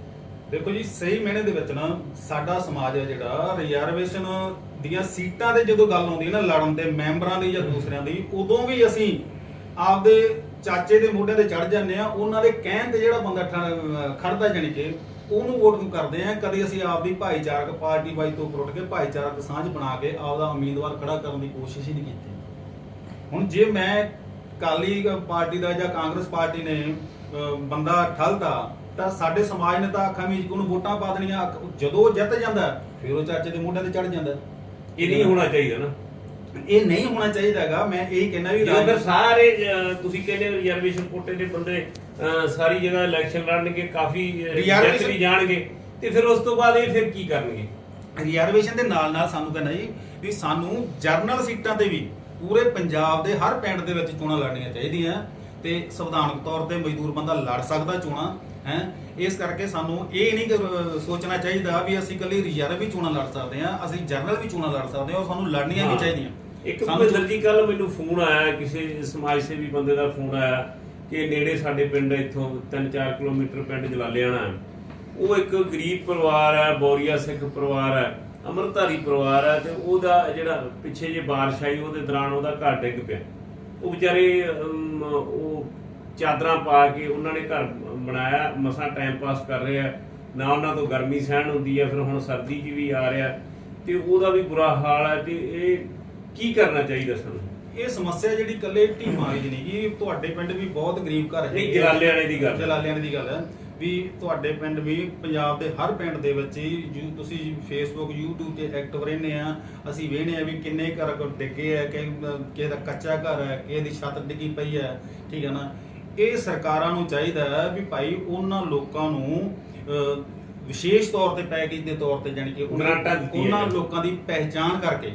ਦੇਖੋ ਜੀ ਸਹੀ ਮੈਨੇ ਦੇ ਵਿੱਚ ਨਾ ਸਾਡਾ ਸਮਾਜ ਹੈ ਜਿਹੜਾ ਰਿਜ਼ਰਵੇਸ਼ਨ ਦੀਆਂ ਸੀਟਾਂ ਦੇ ਜਦੋਂ ਗੱਲ ਆਉਂਦੀ ਹੈ ਨਾ ਲੜਨ ਦੇ ਮੈਂਬਰਾਂ ਦੀ ਜਾਂ ਦੂਸਰਿਆਂ ਦੀ ਉਦੋਂ ਵੀ ਅਸੀਂ ਆਪਦੇ ਚਾਚੇ ਦੇ ਮੋਢੇ ਤੇ ਚੜ ਜਾਂਦੇ ਆ ਉਹਨਾਂ ਦੇ ਕਹਿਣ ਤੇ ਜਿਹੜਾ ਬੰਦਾ ਖੜਦਾ ਜਾਣੀ ਕਿ ਉਹਨੂੰ ਵੋਟ ਨੂੰ ਕਰਦੇ ਆ ਕਦੇ ਅਸੀਂ ਆਪਦੀ ਭਾਈਚਾਰਕ ਪਾਰਟੀ ਵਾਈ ਤੋਂ ਉੱਪਰ ਉੱਠ ਕੇ ਭਾਈਚਾਰਕ ਸਾਂਝ ਬਣਾ ਕੇ ਆਪਦਾ ਉਮੀਦਵਾਰ ਖੜਾ ਕਰਨ ਦੀ ਕੋਸ਼ਿਸ਼ ਹੀ ਨਹੀਂ ਕੀਤੀ। ਹੁਣ ਜੇ ਮੈਂ ਕਾਲੀ ਪਾਰਟੀ ਦਾ ਜਾਂ ਕਾਂਗਰਸ ਪਾਰਟੀ ਨੇ ਅਹ, ਬੰਦਾ ਠਲਦਾ ਤਾਂ ਸਾਡੇ ਸਮਾਜ ਨੇ ਤਾਂ ਅੱਖਾਂ ਵਿੱਚ ਉਹਨੂੰ ਵੋਟਾਂ ਪਾ ਦੇਣੀਆਂ। ਜਦੋਂ ਜਿੱਤ ਜਾਂਦਾ ਫਿਰ ਉਹ ਚਾਚੇ ਦੇ ਮੋਢਿਆਂ ਤੇ ਚੜ ਜਾਂਦਾ। ਇਹ ਨਹੀਂ ਹੋਣਾ ਚਾਹੀਦਾ ਨਾ। ਇਹ ਨਹੀਂ ਹੋਣਾ ਚਾਹੀਦਾ ਹੈਗਾ। ਮੈਂ ਇਹੀ ਕਹਿੰਦਾ ਵੀ ਰਾਜ- ਸਾਰੇ ਤੁਸੀਂ ਕਹਿੰਦੇ ਰਿਜ਼ਰਵੇਸ਼ਨ ਕੋਟੇ ਦੇ ਬੰਦੇ ਸਾਰੀ ਜਗ੍ਹਾ ਇਲੈਕਸ਼ਨ ਲੜਨਗੇ ਕਾਫੀ ਵੀ ਜਾਣਗੇ ਤੇ ਫਿਰ ਉਸ ਤੋਂ ਬਾਅਦ ਇਹ ਫਿਰ ਕੀ ਕਰਨਗੇ? ਰਿਜ਼ਰਵੇਸ਼ਨ ਦੇ ਨਾਲ ਨਾਲ ਸਾਨੂੰ ਕਹਿੰਦਾ ਜੀ ਵੀ ਸਾਨੂੰ ਜਰਨਲ ਸੀਟਾਂ ਤੇ ਵੀ ਪੂਰੇ ਪੰਜਾਬ ਦੇ ਹਰ ਪਿੰਡ ਦੇ ਵਿੱਚ ਚੋਣਾਂ ਲੜਨੀਆਂ ਚਾਹੀਦੀਆਂ। ਤੇ ਸੰਵਿਧਾਨਕ ਤੌਰ ਤੇ ਮਜ਼ਦੂਰ ਬੰਦਾ ਲੜ ਸਕਦਾ ਚੋਣਾਂ। ਹੈ? ਇਸ ਕਰਕੇ ਸਾਨੂੰ ਇਹ ਨਹੀਂ ਕਿ, ਸੋਚਣਾ ਚਾਹੀਦਾ ਵੀ ਅਸੀਂ ਇਕੱਲੀ ਰਿਜ਼ਰਵ ਵੀ ਚੋਣਾਂ ਲੜ ਸਕਦੇ ਹਾਂ ਅਸੀਂ ਜਰਨਲ ਵੀ ਚੋਣਾਂ ਲੜ ਸਕਦੇ ਹਾਂ ਉਹ ਸਾਨੂੰ ਲੜਨੀਆਂ ਵੀ। ਚਾਹੀਦੀਆਂ। ਇੱਕ ਸਾਨੂੰ ਭੁਪਿੰਦਰ ਜੀ ਕੱਲ ਮੈਨੂੰ ਫੋਨ ਆਇਆ ਕਿਸੇ ਸਮਾਜ ਸੇਵੀ ਬੰਦੇ ਦਾ ਫੋਨ ਆਇਆ ਕਿ ਨੇੜੇ ਸਾਡੇ ਪਿੰਡ ਇੱਥੋਂ 3-4 ਕਿਲੋਮੀਟਰ ਪਿੰਡ ਜਲਾਲਿਆਣਾ ਉਹ ਇੱਕ ਗਰੀਬ ਪਰਿਵਾਰ ਹੈ ਬੋਰੀਆ ਸਿੱਖ ਪਰਿਵਾਰ ਹੈ ਅਮਰਧਾਰੀ ਪਰਿਵਾਰ ਹੈ ਤੇ ਉਹਦਾ ਜਿਹੜਾ ਪਿੱਛੇ ਜੇ ਬਾਰਿਸ਼ ਆਈ ਉਹਦੇ ਦੌਰਾਨ ਉਹਦਾ ਘਰ ਡਿੱਗ ਪਿਆ। ਉਹ ਵਿਚਾਰੇ ਉਹ ਚਾਦਰਾਂ ਪਾ ਕੇ ਉਹਨਾਂ ਨੇ ਘਰ ਬਣਾਇਆ ਮਸਾਂ ਟਾਈਮ ਪਾਸ ਕਰ ਰਹੇ ਆ। ਨਾ ਉਹਨਾਂ ਤੋਂ ਗਰਮੀ ਸਹਿਣ ਹੁੰਦੀ ਹੈ ਫਿਰ ਹੁਣ ਸਰਦੀ 'ਚ ਵੀ ਆ ਰਿਹਾ। ਤੇ ਉਹਦਾ ਵੀ ਬੁਰਾ ਹਾਲ ਹੈ ਤੇ ਇਹ ਕੀ ਕਰਨਾ ਚਾਹੀਦਾ ਸਾਨੂੰ? ਇਹ ਸਮੱਸਿਆ ਜਿਹੜੀ ਇਕੱਲੇ ਢੀਮਾਂ ਦੀ ਨਹੀਂ ਗੀ ਤੁਹਾਡੇ ਪਿੰਡ ਵੀ ਬਹੁਤ ਗਰੀਬ ਘਰ ਨਹੀਂ, ਹੈਗੇ ਆ। ਜਲਾਲਿਆਣੇ ਦੀ ਗੱਲ। ਜਲਾਲਿਆਣੇ ਦੀ ਗੱਲ ਹੈ ਵੀ ਤੁਹਾਡੇ ਪਿੰਡ ਵੀ ਪੰਜਾਬ ਦੇ ਹਰ ਪਿੰਡ ਦੇ ਵਿੱਚ ਹੀ ਜੋ ਤੁਸੀਂ ਫੇਸਬੁੱਕ YouTube ਤੇ ਐਕਟਿਵ ਰਹਿੰਦੇ ਆ। ਅਸੀਂ ਵੇਖਦੇ ਆ ਵੀ ਕਿੰਨੇ ਘਰ ਡਿੱਗੇ ਆ ਕਿ ਕਿਸੇ ਦਾ ਕੱਚਾ ਘਰ ਹੈ ਕਿਸੇ ਦੀ ਛੱਤ ਡਿੱਗੀ ਪਈ ਹੈ। ਠੀਕ ਹੈ ਨਾ? ਇਹ ਸਰਕਾਰਾਂ ਨੂੰ ਚਾਹੀਦਾ ਹੈ ਵੀ ਭਾਈ ਉਹਨਾਂ ਲੋਕਾਂ ਨੂੰ ਵਿਸ਼ੇਸ਼ ਤੌਰ ਤੇ ਪੈਕੇਜ ਦੇ ਤੌਰ ਤੇ ਜਾਣੀ ਕਿ ਉਹਨਾਂ- ਗ੍ਰਾਂਟਾਂ ਦਿੱਤੀਆਂ ਉਹਨਾਂ ਜਾਣ। ਲੋਕਾਂ ਦੀ ਪਹਿਚਾਣ ਕਰਕੇ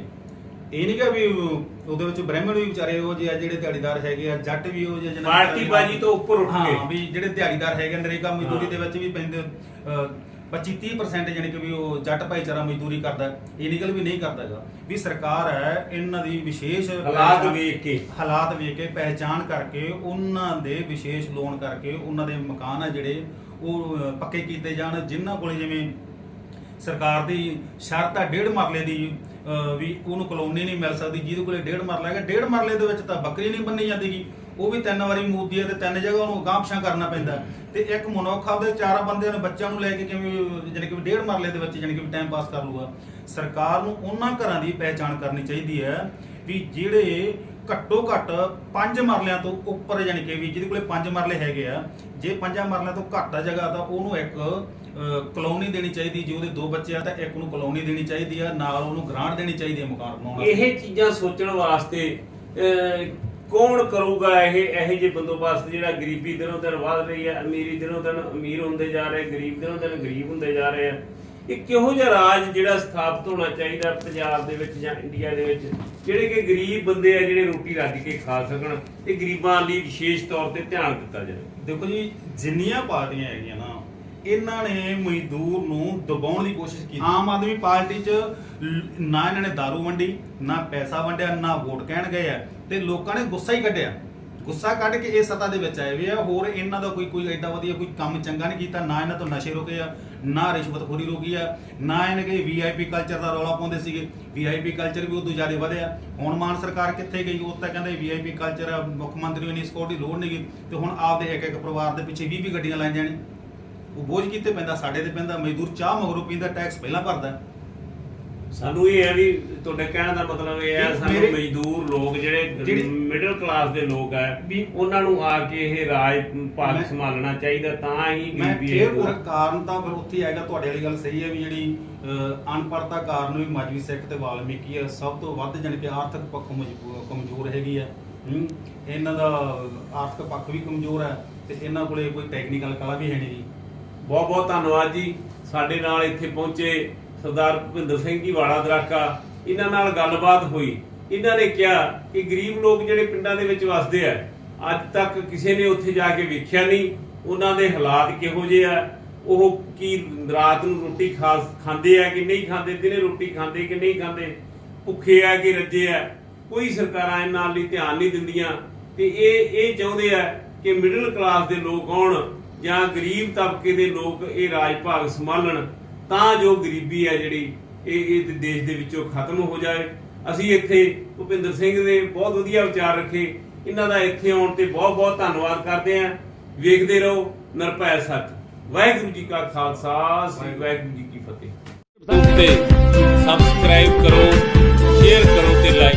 ਇਹ ਨਹੀਂ ਕਿ ਵੀ ਉਹ- ਉਹਦੇ ਵਿੱਚ ਬ੍ਰਾਹਮਣ ਵੀ ਵਿਚਾਰੇ ਉਹ ਜਿਹੇ ਜਿਹੜੇ ਦਿਹਾੜੀਦਾਰ ਹੈਗੇ ਆ ਜੱਟ ਵੀ ਉਹ ਜਿਹੇ ਪਾਰਟੀ ਬਾਜੀ ਤੋਂ ਉੱਪਰ ਉੱਠ ਹਾਂ ਕੇ ਵੀ ਜਿਹੜੇ ਦਿਹਾੜੀਦਾਰ ਹੈਗੇ ਨਰੇਗਾ ਮਜ਼ਦੂਰੀ। ਦੇ ਵਿੱਚ ਵੀ ਪੈਂਦੇ 25 30% ਜਾਨੀ ਕਿ ਵੀ ਉਹ ਜੱਟ ਭਾਈਚਾਰਾ ਮਜ਼ਦੂਰੀ ਕਰਦਾ ਹੈ। ਇਹ ਨਿਕਲ ਵੀ ਨਹੀਂ ਕਰਦਾ ਹੈਗਾ। ਵੀ ਸਰਕਾਰ ਹੈ ਇਹਨਾਂ ਦੀ ਵਿਸ਼ੇਸ਼ ਹਾਲਾਤ ਵੇਖ ਕੇ। ਹਾਲਾਤ ਵੇਖ ਕੇ ਪਹਿਚਾਣ ਕਰਕੇ ਉਹਨਾਂ ਦੇ ਵਿਸ਼ੇਸ਼ ਲੋਨ ਕਰਕੇ ਉਹਨਾਂ ਦੇ ਮਕਾਨ ਆ ਜਿਹੜੇ ਉਹ ਅਹ, ਪੱਕੇ ਕੀਤੇ ਜਾਣ। ਜਿਨ੍ਹਾਂ ਕੋਲੇ ਜਿਵੇਂ ਸਰਕਾਰ ਦੀ ਸ਼ਰਤ ਆ ਡੇਢ ਮਰਲੇ ਦੀ ਅਹ, ਵੀ ਉਹਨੂੰ ਕਲੋਨੀ ਨਹੀਂ ਮਿਲ ਸਕਦੀ ਜਿਹਦੇ ਕੋਲੇ ਡੇਢ ਮਰਲਾ ਹੈਗਾ ਡੇਢ ਮਰਲੇ ਦੇ ਵਿੱਚ ਤਾਂ ਬੱਕਰੀ ਨਹੀਂ ਬੰਨੀ ਜਾਂਦੀਗੀ। ਉਹ ਵੀ ਤਿੰਨ ਵਾਰੀ ਮੂਦੀ ਹੈ ਤੇ ਤਿੰਨ ਜਗ੍ਹਾ ਉਹਨੂੰ ਗਾਂਪਸ਼ਾਂ ਕਰਨਾ ਪੈਂਦਾ ਤੇ ਇੱਕ ਮਨੁੱਖ ਆਪਦੇ ਚਾਰ ਬੰਦਿਆਂ ਨੂੰ, ਬੱਚਿਆਂ ਨੂੰ ਲੈ ਕੇ ਕਿਵੇਂ ਜਾਣੀ ਕਿ ਡੇਢ ਮਰਲੇ ਦੇ ਵਿੱਚ ਜਾਣੀ ਕਿ ਟਾਈਮ ਪਾਸ ਕਰ ਲੂਗਾ ਸਰਕਾਰ ਨੂੰ ਉਹਨਾਂ ਘਰਾਂ ਦੀ ਪਹਿਚਾਣ ਕਰਨੀ ਚਾਹੀਦੀ ਹੈ ਵੀ ਜਿਹੜੇ ਘੱਟੋ ਘੱਟ ਪੰਜ ਮਰਲਿਆਂ ਤੋਂ ਉੱਪਰ ਜਾਣੀ ਕਿ ਵੀ ਜਿਹਦੇ ਕੋਲੇ ਪੰਜ ਮਰਲੇ ਹੈਗੇ ਆ, ਜੇ ਪੰਜਾਂ ਮਰਲਿਆਂ ਤੋਂ ਘੱਟ ਆ ਜਗ੍ਹਾ ਤਾਂ ਉਹਨੂੰ ਇੱਕ ਕਲੋਨੀ ਦੇਣੀ ਚਾਹੀਦੀ, ਜੇ ਉਹਦੇ ਦੋ ਬੱਚੇ ਆ ਤਾਂ ਇੱਕ ਨੂੰ ਕਲੋਨੀ ਦੇਣੀ ਚਾਹੀਦੀ ਆ, ਨਾਲ ਉਹਨੂੰ ਗ੍ਰਾਂਟ ਦੇਣੀ ਚਾਹੀਦੀ ਹੈ ਮਕਾਨ ਬਣਾਉਣ ਵਾਸਤੇ। ਇਹ ਚੀਜ਼ਾਂ ਸੋਚਣ ਵਾਸਤੇ ਕੌਣ ਕਰੂਗਾ ਇਹ, ਇਹੋ ਜਿਹੇ ਬੰਦੋਬਸਤ ਜਿਹੜਾ ਗਰੀਬੀ ਦਿਨੋਂ ਦਿਨ ਵੱਧ ਰਹੀ ਹੈ, ਅਮੀਰੀ ਦਿਨੋਂ ਦਿਨ ਅਮੀਰ ਹੁੰਦੇ ਜਾ ਰਹੇ, ਗਰੀਬ ਦਿਨੋਂ ਦਿਨ ਗਰੀਬ ਹੁੰਦੇ ਜਾ ਰਹੇ ਆ। ਇਹ ਕਿਹੋ ਜਿਹਾ ਰਾਜ ਜਿਹੜਾ ਸਥਾਪਿਤ ਹੋਣਾ ਚਾਹੀਦਾ ਪੰਜਾਬ ਦੇ ਵਿੱਚ ਜਾਂ ਇੰਡੀਆ ਦੇ ਵਿੱਚ, ਜਿਹੜੇ ਕਿ ਗਰੀਬ ਬੰਦੇ ਆ, ਜਿਹੜੇ ਰੋਟੀ ਰੱਜ ਕੇ ਖਾ ਸਕਣ ਤੇ ਗਰੀਬਾਂ ਲਈ ਵਿਸ਼ੇਸ਼ ਤੌਰ ਤੇ ਧਿਆਨ ਦਿੱਤਾ ਜਾਵੇ। ਦੇਖੋ ਜੀ, ਜਿੰਨੀਆਂ ਪਾਰਟੀਆਂ ਹੈਗੀਆਂ ਨਾ ਇਹਨਾਂ ਨੇ ਮਜ਼ਦੂਰ ਨੂੰ ਦਬਾਉਣ ਦੀ ਕੋਸ਼ਿਸ਼ ਕੀਤੀ। ਆਮ ਆਦਮੀ ਪਾਰਟੀ 'ਚ ਨਾ ਇਹਨਾਂ ਨੇ दारू ਵੰਡੀ ਨਾ ਪੈਸਾ ਵੰਡਿਆ ਨਾ ਵੋਟ ਕਹਿਣ ਗਏ ਆ ਤੇ ਲੋਕਾਂ ਨੇ ਗੁੱਸਾ ਹੀ ਕੱਢਿਆ। ਗੁੱਸਾ ਕੱਢ ਕੇ ਇਹ ਸੱਤਾ ਦੇ ਵਿੱਚ ਆਏ ਵੀ ਆ। ਹੋਰ ਇਹਨਾਂ ਦਾ ਕੋਈ ਕੋਈ ਐਡਾ ਵਧੀਆ ਕੋਈ ਕੰਮ ਚੰਗਾ ਨਹੀਂ ਕੀਤਾ। ਨਾ ਇਹਨਾਂ ਤੋਂ ਨਸ਼ੇ ਰੋਕੇ ਆ ਨਾ ਰਿਸ਼ਵਤਖੋਰੀ ਰੋਕੀ ਆ ਨਾ ਇਹਨੇ ਕਿ ਵੀਆਈਪੀ ਕਲਚਰ ਦਾ ਰੌਲਾ ਪਾਉਂਦੇ ਸੀਗੇ। ਵੀਆਈਪੀ ਕਲਚਰ ਵੀ ਉਦੋਂ ਜ਼ਿਆਦਾ ਵਧਿਆ। ਹੁਣ ਮਾਨ ਸਰਕਾਰ ਕਿੱਥੇ ਗਈ? ਉਹ ਤਾਂ ਕਹਿੰਦੇ ਵੀਆਈਪੀ ਕਲਚਰ ਆ, ਮੁੱਖ ਮੰਤਰੀ ਨੂੰ ਇੰਨੀ ਸਪੋਰਟ ਦੀ ਲੋੜ ਨਹੀਂ ਗਈ। ਤੇ ਹੁਣ ਆਪਦੇ ਇੱਕ ਇੱਕ ਪਰਿਵਾਰ ਦੇ ਪਿੱਛੇ 20 20 ਗੱਡੀਆਂ ਲਾਈ ਜਾਣੀ ਉਹ ਬੋਝ ਕਿਤੇ ਪੈਂਦਾ? ਸਾਡੇ ਤੇ ਪੈਂਦਾ। ਮਜ਼ਦੂਰ ਚਾਹ ਮਗਰੋਂ ਪੀਂਦਾ ਟੈਕਸ ਪਹਿਲਾਂ ਭਰਦਾ ਸਾਨੂੰ ਇਹ ਹੈ ਵੀ ਤੁਹਾਡੇ ਕਹਿਣ ਦਾ ਮਤਲਬ ਇਹ ਹੈ ਵੀ ਸਾਨੂੰ ਮੇਰੇ- ਮਜ਼ਦੂਰ ਲੋਕ ਜਿਹੜੇ ਜਿਹੜੀ- ਮਿਡਲ ਕਲਾਸ ਦੇ ਲੋਕ ਆ ਵੀ- ਉਹਨਾਂ ਨੂੰ ਆ ਕੇ ਇਹ ਰਾਜ ਭਾਗ ਮੈਂ- ਸੰਭਾਲਣਾ ਚਾਹੀਦਾ ਤਾਂ ਹੀ ਮੈਂ ਗਰੀਬੀ ਇਹ- ਉਹ ਕਾਰਨ ਤਾਂ ਫਿਰ ਉੱਥੇ ਹੀ ਆਏਗਾ। ਤੁਹਾਡੇ ਵਾਲੀ ਗੱਲ ਸਹੀ ਹੈ ਵੀ ਜਿਹੜੀ ਅਹ, ਅਨਪੜ੍ਹਤਾ ਕਾਰਨ ਵੀ ਮਜਬੀ ਸਿੱਖ ਤੇ ਵਾਲਮੀਕੀ ਆ ਸਭ ਤੋਂ ਵੱਧ ਜਾਣੀ ਕਿ ਆਰਥਿਕ ਪੱਖੋਂ ਮਜਬੂਰ ਕਮਜ਼ੋਰ ਹੈਗੀ ਆ ਹੂੰ? ਇਹਨਾਂ ਦਾ ਆਰਥਿਕ ਪੱਖ ਵੀ ਕਮਜ਼ੋਰ ਹੈ ਤੇ ਇਹਨਾਂ ਕੋਲੇ ਕੋਈ ਟੈਕਨੀਕਲ ਕਲਾ ਵੀ ਹੈ ਨਹੀਂ ਗੀ ਬਹੁਤ ਬਹੁਤ ਧੰਨਵਾਦ ਜੀ। ਸਾਡੇ ਨਾਲ ਇੱਥੇ ਪਹੁੰਚੇ ਸਰਦਾਰ ਭੁਪਿੰਦਰ ਸਿੰਘ ਜੀ, ਵਾਲਾ ਦਰਾਕਾ। ਇਹਨਾਂ ਨਾਲ ਗੱਲਬਾਤ ਹੋਈ। ਇਹਨਾਂ ਨੇ ਕਿਹਾ ਕਿ ਗਰੀਬ ਲੋਕ ਜਿਹੜੇ ਪਿੰਡਾਂ ਦੇ ਵਿੱਚ ਵੱਸਦੇ ਆ, ਅੱਜ ਤੱਕ ਕਿਸੇ ਨੇ ਉੱਥੇ ਜਾ ਕੇ ਵੇਖਿਆ ਨਹੀਂ। ਉਹਨਾਂ ਦੇ ਹਾਲਾਤ ਕਿਹੋ ਜਿਹੇ ਆ? ਉਹ ਕੀ ਰਾਤ ਨੂੰ ਰੋਟੀ ਖਾਸ ਖਾਂਦੇ ਆ ਕਿ ਨਹੀਂ ਖਾਂਦੇ? ਦਿਨੇ ਰੋਟੀ ਖਾਂਦੇ ਕਿ ਨਹੀਂ ਖਾਂਦੇ? ਭੁੱਖੇ ਆ ਕਿ ਰੱਜੇ ਆ? ਕੋਈ ਸਰਕਾਰਾਂ ਇਹਨਾਂ ਲਈ ਧਿਆਨ ਨਹੀਂ ਦਿੰਦੀਆਂ। ਤੇ ਇਹ ਇਹ ਚਾਹੁੰਦੇ ਆ ਕਿ ਮਿਡਲ ਕਲਾਸ ਦੇ ਲੋਕ ਆਉਣ। ਜਾਂ ਗਰੀਬ ਤਬਕੇ ਦੇ ਲੋਕ ਇਹ ਰਾਜ ਭਾਗ ਸੰਭਾਲਣ, ਤਾਂ ਜੋ ਗਰੀਬੀ ਹੈ ਜਿਹੜੀ, ਇਹ ਇਹ ਦੇਸ਼ ਦੇ ਵਿੱਚੋਂ ਖਤਮ ਹੋ ਜਾਏ। ਅਸੀਂ ਇੱਥੇ ਭੁਪਿੰਦਰ ਸਿੰਘ ਨੇ ਬਹੁਤ ਵਧੀਆ ਵਿਚਾਰ ਰੱਖੇ। ਇਹਨਾਂ ਦਾ ਇੱਥੇ ਆਉਣ ਤੇ ਬਹੁਤ ਬਹੁਤ ਧੰਨਵਾਦ ਕਰਦੇ ਹਾਂ। ਵੇਖਦੇ ਰਹੋ, ਨਿਰਭੈ ਸੱਚ। ਵਾਹਿਗੁਰੂ ਜੀ ਕਾ ਖਾਲਸਾ, ਸ੍ਰੀ ਵਾਹਿਗੁਰੂ ਜੀ ਕੀ ਫਤਿਹ। ਸਬਸਕ੍ਰਾਈਬ ਕਰੋ ਸ਼ੇਅਰ ਕਰੋ ਤੇ ਲਾਈਕ